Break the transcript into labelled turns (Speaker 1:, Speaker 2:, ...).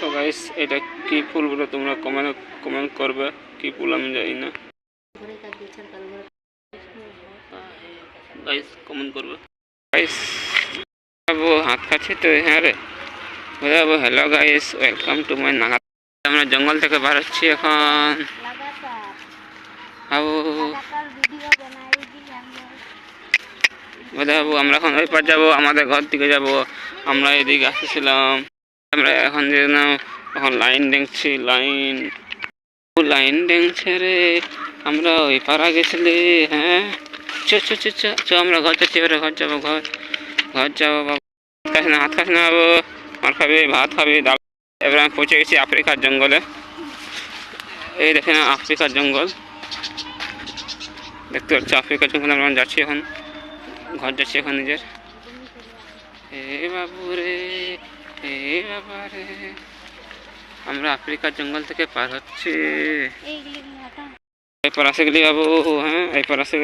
Speaker 1: তো গাইস এটা কি ফুল বলে? তোমরা কমেন্ট কমেন্ট করবে। কি ফুল আমি জানি না। গাইস কমেন্ট করবে। গাইস যাব হাত খাচ্ছি তো হ্যাঁ রে। যাব hello guys welcome to my Naga আমরা জঙ্গল থেকে বার হচ্ছি এখন। আবু বোঝাবো আমরা এখন ওই পার যাব, আমাদের ঘর দিকে যাব। আমরা এদিকে আসতেছিলাম আমরা এখন যে এখন লাইন দেখছি, লাইন। লাইন দেখছে রে, আমরা ওই পাড়া গেছিলি হ্যাঁ? চ চ চ চ চ, আমরা ঘর যাচ্ছি, এবারে ঘর যাব, ঘর ঘর যাব, বাবু। হাত খাস না বাবু। মার খাবি, ভাত খাবি, ডাল এবার আমি পৌঁছে গেছি আফ্রিকার জঙ্গলে। এই দেখে না আফ্রিকার জঙ্গল। দেখতে পাচ্ছি, আফ্রিকার জঙ্গল আমরা যাচ্ছি এখন। ঘর যাচ্ছি এখন নিজের। হে বাবু রে। হে বাবা রে আমরা আফ্রিকার জঙ্গল থেকে পার হচ্ছি এরপর আসে গেলি বাবু হ্যাঁ এরপর আসে গেলি